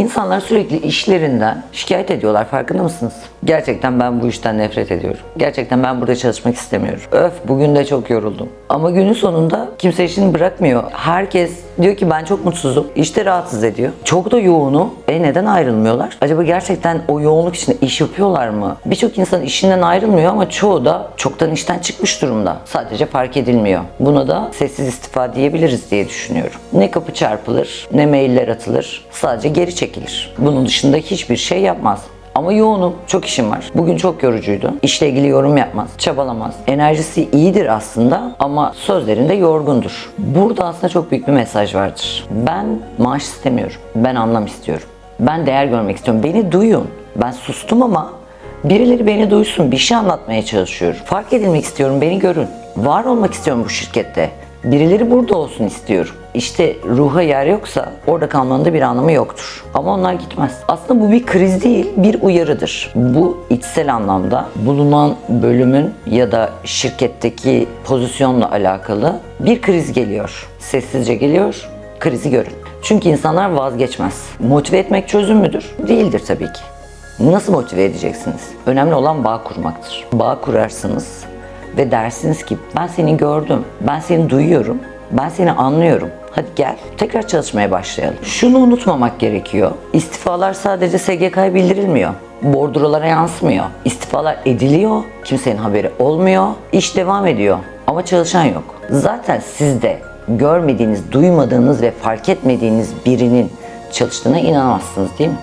İnsanlar sürekli işlerinden şikayet ediyorlar farkında mısınız? Gerçekten ben bu işten nefret ediyorum. Gerçekten ben burada çalışmak istemiyorum. Öf bugün de çok yoruldum. Ama günün sonunda kimse işini bırakmıyor. Herkes diyor ki ben çok mutsuzum. İşte rahatsız ediyor. Çok da yoğunu. E neden ayrılmıyorlar? Acaba gerçekten o yoğunluk içinde iş yapıyorlar mı? Birçok insan işinden ayrılmıyor ama çoğu da çoktan işten çıkmış durumda. Sadece fark edilmiyor. Buna da sessiz istifa diyebiliriz diye düşünüyorum. Ne kapı çarpılır, ne mailler atılır. Sadece geri çekilir. Bunun dışında hiçbir şey yapmaz. Ama yoğunum, çok işim var. Bugün çok yorucuydu. İşle ilgili yorum yapmaz, çabalamaz. Enerjisi iyidir aslında ama sözlerinde yorgundur. Burada aslında çok büyük bir mesaj vardır. Ben maaş istemiyorum. Ben anlam istiyorum. Ben değer görmek istiyorum. Beni duyun. Ben sustum ama birileri beni duysun. Bir şey anlatmaya çalışıyorum. Fark edilmek istiyorum. Beni görün. Var olmak istiyorum bu şirkette. Birileri burada olsun istiyorum. İşte ruha yer yoksa orada kalmanın da bir anlamı yoktur. Ama onlar gitmez. Aslında bu bir kriz değil, bir uyarıdır. Bu içsel anlamda bulunan bölümün ya da şirketteki pozisyonla alakalı bir kriz geliyor. Sessizce geliyor, krizi görün. Çünkü insanlar vazgeçmez. Motive etmek çözüm müdür? Değildir tabii ki. Nasıl motive edeceksiniz? Önemli olan bağ kurmaktır. Bağ kurarsınız ve dersiniz ki ben seni gördüm, ben seni duyuyorum, ben seni anlıyorum. Hadi gel tekrar çalışmaya başlayalım. Şunu unutmamak gerekiyor. İstifalar sadece SGK'ya bildirilmiyor. Bordrolara yansımıyor. İstifalar ediliyor, kimsenin haberi olmuyor, iş devam ediyor ama çalışan yok. Zaten sizde görmediğiniz, duymadığınız ve fark etmediğiniz birinin çalıştığına inanamazsınız değil mi?